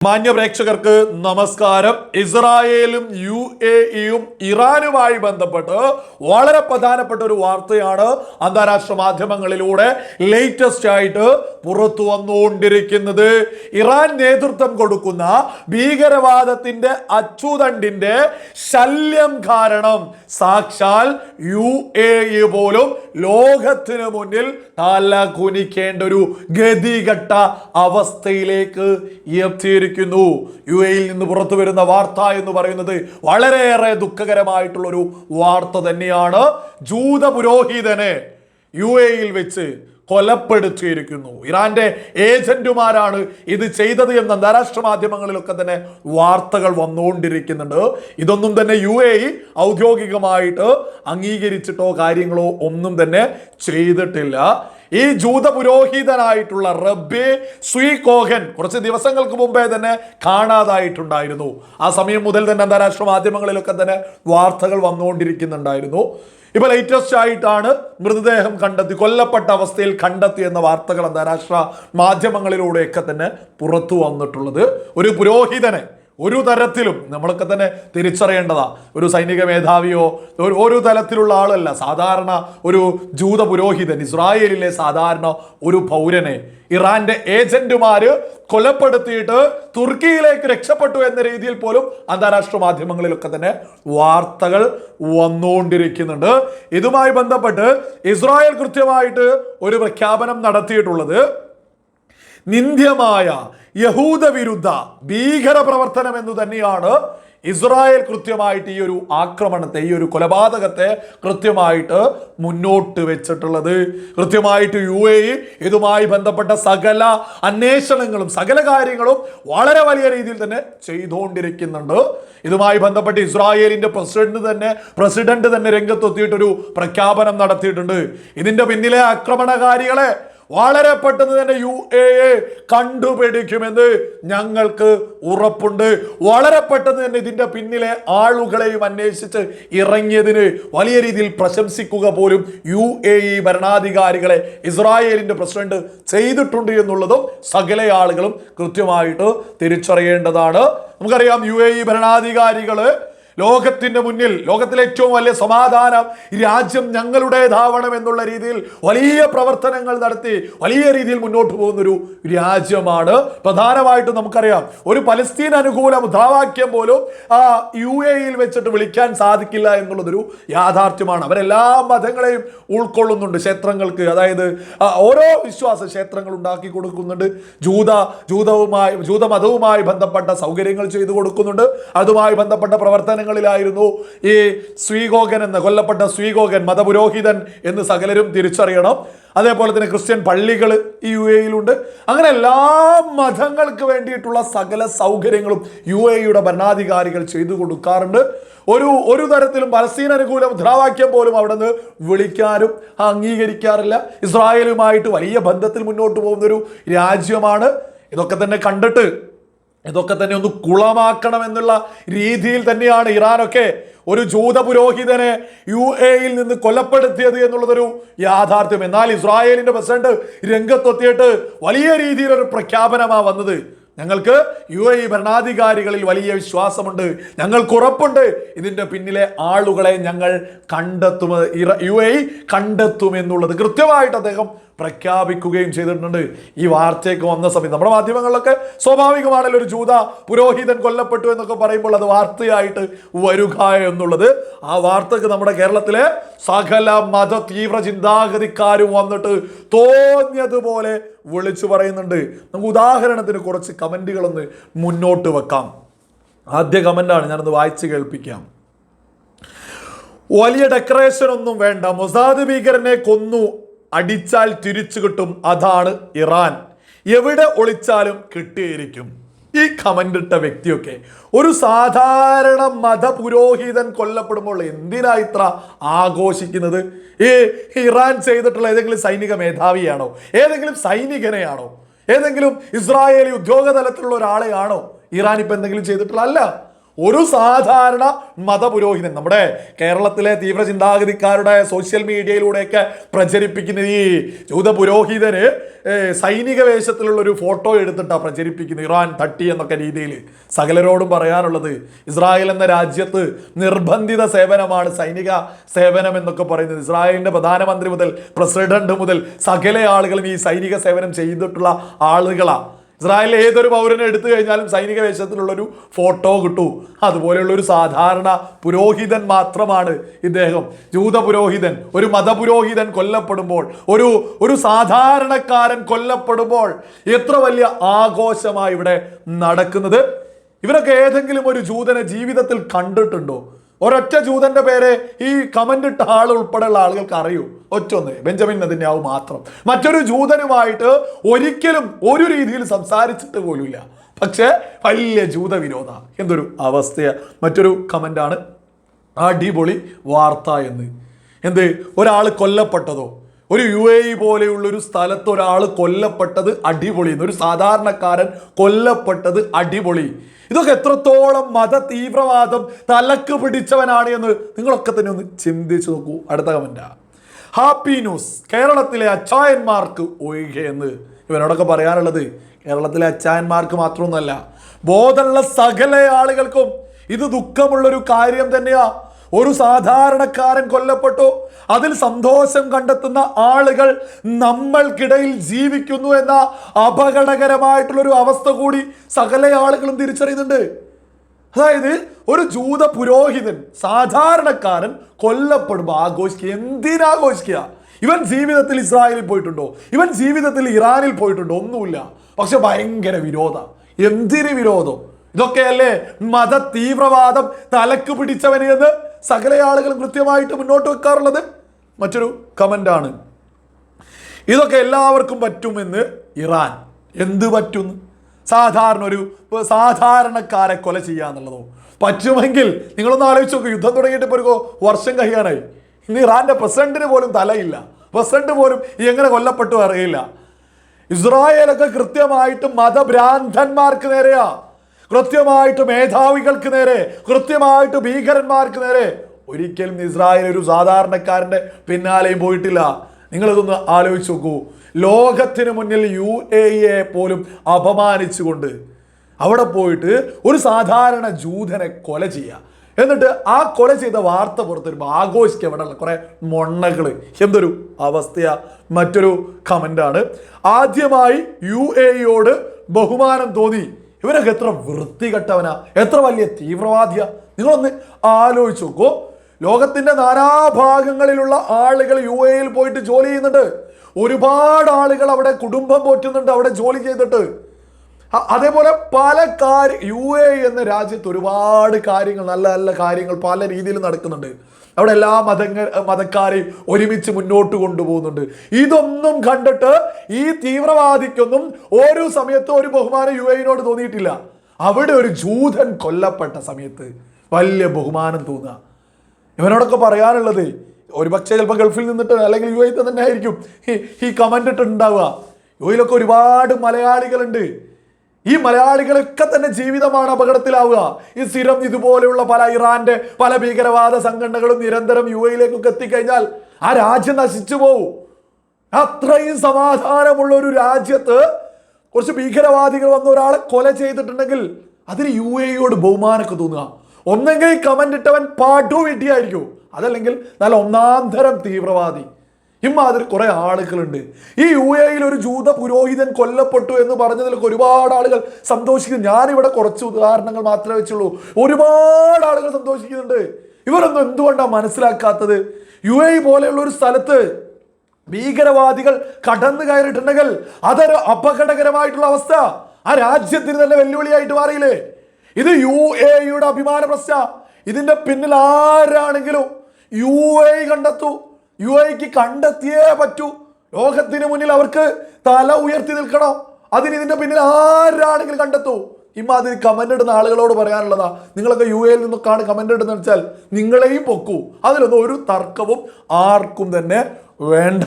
മാന്യ പ്രേക്ഷകർക്ക് നമസ്കാരം. ഇസ്രായേലും യു എ ഇയും ഇറാനുമായി ബന്ധപ്പെട്ട് വളരെ പ്രധാനപ്പെട്ട ഒരു വാർത്തയാണ് അന്താരാഷ്ട്ര മാധ്യമങ്ങളിലൂടെ ലേറ്റസ്റ്റ് ആയിട്ട് പുറത്തു വന്നുകൊണ്ടിരിക്കുന്നത്. ഇറാൻ നേതൃത്വം കൊടുക്കുന്ന ഭീകരവാദത്തിന്റെ അച്ചുതണ്ടിന്റെ ശല്യം കാരണം സാക്ഷാൽ യു എ ഇ പോലും ലോകത്തിന് മുന്നിൽ തല കുനിക്കേണ്ട ഒരു ഗതികെട്ട അവസ്ഥയിലേക്ക് എത്തിയിരിക്കുന്നു യു എയിൽ നിന്ന് പുറത്തു വരുന്ന വാർത്ത എന്ന് പറയുന്നത് വളരെയേറെ ദുഃഖകരമായിട്ടുള്ളൊരു വാർത്ത തന്നെയാണ്. ജൂത പുരോഹിതനെ യു എയിൽ വെച്ച് കൊലപ്പെടുത്തിയിരിക്കുന്നു. ഇറാന്റെ ഏജന്റുമാരാണ് ഇത് ചെയ്തത് എന്ന് അന്താരാഷ്ട്ര മാധ്യമങ്ങളിലൊക്കെ തന്നെ വാർത്തകൾ വന്നുകൊണ്ടിരിക്കുന്നുണ്ട്. ഇതൊന്നും തന്നെ യു എ ഔദ്യോഗികമായിട്ട് അംഗീകരിച്ചിട്ടോ കാര്യങ്ങളോ ഒന്നും തന്നെ ചെയ്തിട്ടില്ല. ഈ ജൂത പുരോഹിതനായിട്ടുള്ള റബ്ബെ സ്വീ കോഹൻ കുറച്ച് ദിവസങ്ങൾക്ക് മുമ്പേ തന്നെ കാണാതായിട്ടുണ്ടായിരുന്നു. ആ സമയം മുതൽ തന്നെ അന്താരാഷ്ട്ര മാധ്യമങ്ങളിലൊക്കെ തന്നെ വാർത്തകൾ വന്നുകൊണ്ടിരിക്കുന്നുണ്ടായിരുന്നു. ഇപ്പൊ ലേറ്റസ്റ്റ് ആയിട്ടാണ് മൃതദേഹം കണ്ടെത്തി കൊല്ലപ്പെട്ട അവസ്ഥയിൽ കണ്ടെത്തി എന്ന വാർത്തകൾ അന്താരാഷ്ട്ര മാധ്യമങ്ങളിലൂടെയൊക്കെ തന്നെ പുറത്തു വന്നിട്ടുള്ളത്. ഒരു പുരോഹിതനെ ഒരു തരത്തിലും നമ്മളൊക്കെ തന്നെ തിരിച്ചറിയേണ്ടതാ. ഒരു സൈനിക മേധാവിയോ ഒരു തലത്തിലുള്ള ആളല്ല. സാധാരണ ഒരു ജൂത പുരോഹിതൻ ഇസ്രായേലിലെ സാധാരണ ഒരു പൗരനെ. ഇറാന്റെ ഏജന്റുമാര് കൊലപ്പെടുത്തിയിട്ട് തുർക്കിയിലേക്ക് രക്ഷപ്പെട്ടു എന്ന രീതിയിൽ പോലും അന്താരാഷ്ട്ര മാധ്യമങ്ങളിലൊക്കെ തന്നെ വാർത്തകൾ വന്നുകൊണ്ടിരിക്കുന്നുണ്ട്. ഇതുമായി ബന്ധപ്പെട്ട് ഇസ്രായേൽ കൃത്യമായിട്ട് ഒരു പ്രഖ്യാപനം നടത്തിയിട്ടുള്ളത് നിന്ദ്യമായ യഹൂദ വിരുദ്ധ ഭീകര പ്രവർത്തനം എന്ന് തന്നെയാണ് ഇസ്രായേൽ കൃത്യമായിട്ട് ഈ ഒരു ആക്രമണത്തെ ഈ ഒരു കൊലപാതകത്തെ കൃത്യമായിട്ട് മുന്നോട്ട് വെച്ചിട്ടുള്ളത്. കൃത്യമായിട്ട് യു എ ഇതുമായി ബന്ധപ്പെട്ട സകല അന്വേഷണങ്ങളും സകല കാര്യങ്ങളും വളരെ വലിയ രീതിയിൽ തന്നെ ചെയ്തുകൊണ്ടിരിക്കുന്നുണ്ട്. ഇതുമായി ബന്ധപ്പെട്ട് ഇസ്രായേലിന്റെ പ്രസിഡന്റ് തന്നെ പ്രസിഡന്റ് തന്നെ രംഗത്തെത്തിയിട്ടൊരു പ്രഖ്യാപനം നടത്തിയിട്ടുണ്ട്. ഇതിന്റെ പിന്നിലെ ആക്രമണകാരികളെ വളരെ പെട്ടെന്ന് തന്നെ യു എ എ കണ്ടുപിടിക്കുമെന്ന് ഞങ്ങൾക്ക് ഉറപ്പുണ്ട്. വളരെ പെട്ടെന്ന് തന്നെ ഇതിന്റെ പിന്നിലെ ആളുകളെയും അന്വേഷിച്ച് ഇറങ്ങിയതിന് വലിയ രീതിയിൽ പ്രശംസിക്കുക പോലും യു എ ഇ ഭരണാധികാരികളെ ഇസ്രായേലിന്റെ പ്രസിഡന്റ് ചെയ്തിട്ടുണ്ട് എന്നുള്ളതും സകല ആളുകളും കൃത്യമായിട്ട് തിരിച്ചറിയേണ്ടതാണ്. നമുക്കറിയാം യു എ ഇ ഭരണാധികാരികൾ ലോകത്തിന്റെ മുന്നിൽ ലോകത്തിലെ ഏറ്റവും വലിയ സമാധാനം രാജ്യം ഞങ്ങളുടേതാവണം എന്നുള്ള രീതിയിൽ വലിയ പ്രവർത്തനങ്ങൾ നടത്തി വലിയ രീതിയിൽ മുന്നോട്ട് പോകുന്ന ഒരു രാജ്യമാണ്. പ്രധാനമായിട്ടും നമുക്കറിയാം ഒരു പലസ്തീൻ അനുകൂല മുദ്രാവാക്യം പോലും ആ യു എയിൽ വെച്ചിട്ട് വിളിക്കാൻ സാധിക്കില്ല എന്നുള്ളതൊരു യാഥാർത്ഥ്യമാണ്. അവരെല്ലാ മതങ്ങളെയും ഉൾക്കൊള്ളുന്നുണ്ട് ക്ഷേത്രങ്ങൾക്ക്. അതായത് ഓരോ വിശ്വാസ ക്ഷേത്രങ്ങൾ ഉണ്ടാക്കി കൊടുക്കുന്നുണ്ട്. ജൂത ജൂതവുമായി ജൂതമതവുമായി ബന്ധപ്പെട്ട സൗകര്യങ്ങൾ ചെയ്തു കൊടുക്കുന്നുണ്ട്. അതുമായി ബന്ധപ്പെട്ട പ്രവർത്തനങ്ങളിലായിരുന്നു ഈ സ്വീകോകൻ എന്ന് കൊല്ലപ്പെട്ട സ്വീകോകൻ മതപുരോഹിതൻ എന്ന് സകലരും തിരിച്ചറിയണം. അതേപോലെ തന്നെ ക്രിസ്ത്യൻ പള്ളികൾ ഈ യു എയിലുണ്ട് അങ്ങനെ എല്ലാ മതങ്ങൾക്ക് വേണ്ടിയിട്ടുള്ള സകല സൗകര്യങ്ങളും യു എയുടെ ഭരണാധികാരികൾ ചെയ്തു കൊടുക്കാറുണ്ട്. ഒരു ഒരു തരത്തിലും പലസ്തീൻ അനുകൂല മുദ്രാവാക്യം പോലും അവിടെ നിന്ന് വിളിക്കാനും അംഗീകരിക്കാറില്ല. ഇസ്രായേലുമായിട്ട് വലിയ ബന്ധത്തിൽ മുന്നോട്ട് പോകുന്ന ഒരു രാജ്യമാണ്. ഇതൊക്കെ തന്നെ കണ്ടിട്ട് ഇതൊക്കെ തന്നെ ഒന്ന് കുളമാക്കണം എന്നുള്ള രീതിയിൽ തന്നെയാണ് ഇറാനൊക്കെ ഒരു ജൂത പുരോഹിതനെ യു എയിൽ നിന്ന് കൊലപ്പെടുത്തിയത് എന്നുള്ളതൊരു യാഥാർത്ഥ്യം. എന്നാൽ ഇസ്രായേലിന്റെ പ്രസിഡന്റ് രംഗത്തെത്തിയിട്ട് വലിയ രീതിയിലൊരു പ്രഖ്യാപനമാണ് വന്നത്. ഞങ്ങൾക്ക് യു എ ഭരണാധികാരികളിൽ വലിയ വിശ്വാസമുണ്ട്. ഞങ്ങൾക്ക് ഉറപ്പുണ്ട്. ഇതിന്റെ പിന്നിലെ ആളുകളെ ഞങ്ങൾ കണ്ടെത്തും യു എ കണ്ടെത്തുമെന്നുള്ളത് കൃത്യമായിട്ട് അദ്ദേഹം പ്രഖ്യാപിക്കുകയും ചെയ്തിട്ടുണ്ട്. ഈ വാർത്തയൊക്കെ വന്ന സമയത്ത് നമ്മുടെ മാധ്യമങ്ങളിലൊക്കെ സ്വാഭാവികമാണല്ലോ ഒരു ജൂത പുരോഹിതൻ കൊല്ലപ്പെട്ടു എന്നൊക്കെ പറയുമ്പോൾ അത് വാർത്തയായിട്ട് വരിക എന്നുള്ളത്. ആ വാർത്തക്ക് നമ്മുടെ കേരളത്തിലെ സകല മത തീവ്ര ചിന്താഗതിക്കാരും വന്നിട്ട് തോന്നിയതുപോലെ വിളിച്ചു പറയുന്നുണ്ട്. നമുക്ക് ഉദാഹരണത്തിന് കുറച്ച് കമന്റുകളൊന്ന് മുന്നോട്ട് വെക്കാം. ആദ്യ കമന്റാണ് ഞാനൊന്ന് വായിച്ച് കേൾപ്പിക്കാം. വലിയ ഡെക്കറേഷൻ ഒന്നും വേണ്ട. മൊസാദ് ഭീകരനെ കൊന്നു അടിച്ചാൽ തിരിച്ചു കിട്ടും അതാണ് ഇറാൻ. എവിടെ ഒളിച്ചാലും കിട്ടിയിരിക്കും. ഈ കമന്റ് ഇട്ട വ്യക്തിയൊക്കെ ഒരു സാധാരണ മതപുരോഹിതൻ കൊല്ലപ്പെടുമ്പോൾ എന്തിനാ ഇത്ര ആഘോഷിക്കുന്നത്? ഈ ഇറാൻ ചെയ്തിട്ടുള്ള ഏതെങ്കിലും സൈനിക മേധാവിയാണോ? ഏതെങ്കിലും സൈനികനെയാണോ? ഏതെങ്കിലും ഇസ്രായേലി ഉദ്യോഗ തലത്തിലുള്ള ഒരാളെയാണോ? ഇറാൻ ഇപ്പൊ എന്തെങ്കിലും ചെയ്തിട്ടുള്ള അല്ല. ഒരു സാധാരണ മതപുരോഹിതൻ നമ്മുടെ കേരളത്തിലെ തീവ്ര ചിന്താഗതിക്കാരുടെ സോഷ്യൽ മീഡിയയിലൂടെയൊക്കെ പ്രചരിപ്പിക്കുന്ന ഈ ജൂത പുരോഹിതന് സൈനിക വേഷത്തിലുള്ള ഒരു ഫോട്ടോ എടുത്തിട്ടാണ് പ്രചരിപ്പിക്കുന്നത് ഇറാൻ തട്ടി എന്നൊക്കെ രീതിയിൽ സകലരോടും പറയാനുള്ളത്. ഇസ്രായേൽ എന്ന രാജ്യത്ത് നിർബന്ധിത സേവനമാണ് സൈനിക സേവനം എന്നൊക്കെ പറയുന്നത്. ഇസ്രായേലിന്റെ പ്രധാനമന്ത്രി മുതൽ പ്രസിഡന്റ് മുതൽ സകല ആളുകളും ഈ സൈനിക സേവനം ചെയ്തിട്ടുള്ള ആളുകളാണ് ഇസ്രായേലിലെ ഏതൊരു പൗരനെ എടുത്തു കഴിഞ്ഞാലും സൈനിക വേഷത്തിലുള്ളൊരു ഫോട്ടോ കിട്ടൂ. അതുപോലെയുള്ള ഒരു സാധാരണ പുരോഹിതൻ മാത്രമാണ് ഇദ്ദേഹം. ജൂത പുരോഹിതൻ ഒരു മതപുരോഹിതൻ കൊല്ലപ്പെടുമ്പോൾ ഒരു ഒരു സാധാരണക്കാരൻ കൊല്ലപ്പെടുമ്പോൾ എത്ര വലിയ ആഘോഷമായി ഇവിടെ നടക്കുന്നത്? ഇവരൊക്കെ ഏതെങ്കിലും ഒരു ജൂതനെ ജീവിതത്തിൽ കണ്ടിട്ടുണ്ടോ? ഒരൊറ്റ ജൂതന്റെ പേര് ഈ കമന്റ് ഇട്ട ആൾ ഉൾപ്പെടെയുള്ള ആളുകൾക്ക് അറിയൂ. ഒറ്റൊന്ന് ബെഞ്ചമിൻ നദിന്യാവു മാത്രം. മറ്റൊരു ജൂതനുമായിട്ട് ഒരിക്കലും ഒരു രീതിയിൽ സംസാരിച്ചിട്ട് പോലുമില്ല. പക്ഷേ വലിയ ജൂതവിരോധ. എന്തൊരു അവസ്ഥയ. മറ്റൊരു കമന്റാണ് അടിപൊളി വാർത്ത എന്ന്. എന്ത്? ഒരാൾ കൊല്ലപ്പെട്ടതോ? ഒരു യു എ ഇ പോലെയുള്ള ഒരു സ്ഥലത്ത് ഒരാൾ കൊല്ലപ്പെട്ടത് അടിപൊളി ഒരു സാധാരണക്കാരൻ കൊല്ലപ്പെട്ടത് അടിപൊളി. ഇതൊക്കെ എത്രത്തോളം മത തീവ്രവാദം തലക്ക് പിടിച്ചവനാണ് എന്ന് നിങ്ങളൊക്കെ തന്നെ ഒന്ന് ചിന്തിച്ചു നോക്കൂ. അടുത്ത കമന്റാ ഹാപ്പി ന്യൂസ് കേരളത്തിലെ അച്ചായന്മാർക്ക് ഒഴികെ എന്ന് ഇവനോടൊക്കെ പറയാനുള്ളത് കേരളത്തിലെ അച്ചായന്മാർക്ക് മാത്രമൊന്നുമല്ല ബോധമുള്ള സകല ആളുകൾക്കും ഇത് ദുഃഖമുള്ളൊരു കാര്യം തന്നെയാ. ഒരു സാധാരണക്കാരൻ കൊല്ലപ്പെട്ടു. അതിൽ സന്തോഷം കണ്ടെത്തുന്ന ആളുകൾ നമ്മൾക്കിടയിൽ ജീവിക്കുന്നു എന്ന അപകടകരമായിട്ടുള്ളൊരു അവസ്ഥ കൂടി സകല ആളുകളും തിരിച്ചറിയുന്നുണ്ട്. അതായത് ഒരു ജൂത പുരോഹിതൻ സാധാരണക്കാരൻ കൊല്ലപ്പെടുമ്പോൾ ആഘോഷിക്കുക. എന്തിനാഘോഷിക്കുക ഇവൻ ജീവിതത്തിൽ ഇസ്രായേലിൽ പോയിട്ടുണ്ടോ? ഇവൻ ജീവിതത്തിൽ ഇറാനിൽ പോയിട്ടുണ്ടോ? ഒന്നുമില്ല. പക്ഷെ ഭയങ്കര വിരോധ. എന്തിന് വിരോധം? ഇതൊക്കെയല്ലേ മത തീവ്രവാദം തലക്ക് പിടിച്ചവന് എന്ന് സകല ആളുകളും കൃത്യമായിട്ട് മുന്നോട്ട് വെക്കാറുള്ളത്? മറ്റൊരു കമന്റാണ് ഇതൊക്കെ എല്ലാവർക്കും പറ്റുമെന്ന് ഇറാൻ എന്ത് പറ്റുന്നു സാധാരണ ഒരു സാധാരണക്കാരെ കൊല ചെയ്യുക എന്നുള്ളതോ? പറ്റുമെങ്കിൽ നിങ്ങളൊന്ന് ആലോചിച്ച് നോക്കൂ. യുദ്ധം തുടങ്ങിയിട്ട് ഇപ്പോൾ ഒരു വർഷം കഴിയാനായി. ഇന്ന് ഇറാന്റെ പ്രസിഡന്റിന് പോലും തലയില്ല. പ്രസിഡന്റ് പോലും എങ്ങനെ കൊല്ലപ്പെട്ടു അറിയില്ല. ഇസ്രായേലൊക്കെ കൃത്യമായിട്ട് മതഭ്രാന്തന്മാർക്ക് നേരെയാ. കൃത്യമായിട്ട് മേധാവികൾക്ക് നേരെ കൃത്യമായിട്ട് ഭീകരന്മാർക്ക് നേരെ. ഒരിക്കലും ഇസ്രായേൽ ഒരു സാധാരണക്കാരന്റെ പിന്നാലെയും പോയിട്ടില്ല. നിങ്ങളിതൊന്ന് ആലോചിച്ച് നോക്കൂ. ലോകത്തിന് മുന്നിൽ യു എ എ പോലും അപമാനിച്ചുകൊണ്ട് അവിടെ പോയിട്ട് ഒരു സാധാരണ ജൂതനെ കൊല ചെയ്യുക. എന്നിട്ട് ആ കൊല ചെയ്ത വാർത്ത പുറത്ത് വരുമ്പോൾ ആഘോഷിക്കുക ഉള്ള കുറെ മൊണ്ണകൾ എന്തൊരു അവസ്ഥയാ. മറ്റൊരു കമന്റാണ് ആദ്യമായി യു എയോട് ബഹുമാനം തോന്നി. ഇവനൊക്കെ എത്ര വൃത്തികെട്ടവനാ? എത്ര വലിയ തീവ്രവാദിയാ? നിങ്ങളൊന്ന് ആലോചിച്ച് നോക്കൂ. ലോകത്തിന്റെ നാനാഭാഗങ്ങളിലുള്ള ആളുകൾ യു എയിൽ പോയിട്ട് ജോലി ചെയ്യുന്നുണ്ട്. ഒരുപാട് ആളുകൾ അവിടെ കുടുംബം പോറ്റുന്നുണ്ട് അവിടെ ജോലി ചെയ്തിട്ട്. അതേപോലെ പല കാര്യ യു എ എന്ന രാജ്യത്ത് ഒരുപാട് കാര്യങ്ങൾ നല്ല നല്ല കാര്യങ്ങൾ പല രീതിയിൽ നടക്കുന്നുണ്ട്. അവിടെ എല്ലാ മതങ്ങ മതക്കാരെയും ഒരുമിച്ച് മുന്നോട്ട് കൊണ്ടുപോകുന്നുണ്ട്. ഇതൊന്നും കണ്ടിട്ട് ഈ തീവ്രവാദിക്കൊന്നും ഒരു സമയത്തും ഒരു ബഹുമാനം യു എയിനോട് തോന്നിയിട്ടില്ല. അവിടെ ഒരു ജൂതൻ കൊല്ലപ്പെട്ട സമയത്ത് വലിയ ബഹുമാനം തോന്നുക. ഇവനോടൊക്കെ പറയാനുള്ളത് ഒരുപക്ഷെ ചിലപ്പോൾ ഗൾഫിൽ നിന്നിട്ട് അല്ലെങ്കിൽ യു എ തന്നെ ആയിരിക്കും. ഈ- കമന്റ് ഇട്ടുണ്ടാവുക യു എയിലൊക്കെ ഒരുപാട് മലയാളികളുണ്ട്. ഈ മലയാളികളൊക്കെ തന്നെ ജീവിതമാണ് അപകടത്തിലാവുക. ഈ സ്ഥിരം ഇതുപോലെയുള്ള പല ഇറാന്റെ പല ഭീകരവാദ സംഘടനകളും നിരന്തരം യു എയിലേക്കൊക്കെ എത്തിക്കഴിഞ്ഞാൽ ആ രാജ്യം നശിച്ചു പോവും. അത്രയും സമാധാനമുള്ള ഒരു രാജ്യത്ത് കുറച്ച് ഭീകരവാദികൾ വന്ന ഒരാളെ കൊല ചെയ്തിട്ടുണ്ടെങ്കിൽ അതിന് യു എയോട് ബഹുമാനമൊക്കെ തോന്നുക. ഒന്നെങ്കിൽ കമന്റ് ഇട്ടവൻ പാട്ടു വീട്ടിയായിരിക്കും. അതല്ലെങ്കിൽ നല്ല ഒന്നാം തരം തീവ്രവാദി. ഇമാതിരി കുറെ ആളുകളുണ്ട്. ഈ യു എയിൽ ഒരു ജൂത പുരോഹിതൻ കൊല്ലപ്പെട്ടു എന്ന് പറഞ്ഞതിലൊക്കെ ഒരുപാട് ആളുകൾ സന്തോഷിക്കുന്നു. ഞാനിവിടെ കുറച്ച് ഉദാഹരണങ്ങൾ മാത്രമേ വെച്ചുള്ളൂ. ഒരുപാട് ആളുകൾ സന്തോഷിക്കുന്നുണ്ട്. ഇവരൊന്നും എന്തുകൊണ്ടാണ് മനസ്സിലാക്കാത്തത്? യു എ പോലെയുള്ള ഒരു സ്ഥലത്ത് ഭീകരവാദികൾ കടന്നു കയറിയിട്ടുണ്ടെങ്കിൽ അതൊരു അപകടകരമായിട്ടുള്ള അവസ്ഥ. ആ രാജ്യത്തിന് തന്നെ വെല്ലുവിളിയായിട്ട് മാറിയില്ലേ? ഇത് യു എയുടെ അഭിമാന പ്രശ്ന. ഇതിന്റെ പിന്നിൽ ആരാണെങ്കിലും യു എ കണ്ടെത്തൂ. യു എക്ക് കണ്ടെത്തിയേ പറ്റൂ. ലോകത്തിന് മുന്നിൽ അവർക്ക് തല ഉയർത്തി നിൽക്കണം. അതിന് ഇതിന്റെ പിന്നിൽ ആരാണെങ്കിലും കണ്ടെത്തൂ. ഇമാതിരി കമന്റ് ഇടുന്ന ആളുകളോട് പറയാനുള്ളതാ. നിങ്ങളൊക്കെ യു എയിൽ നിന്നൊക്കെയാണ് കമന്റ് ഇടുന്നത് വെച്ചാൽ നിങ്ങളെയും പൊക്കൂ. അതിലൊന്നും ഒരു തർക്കവും ആർക്കും തന്നെ വേണ്ട.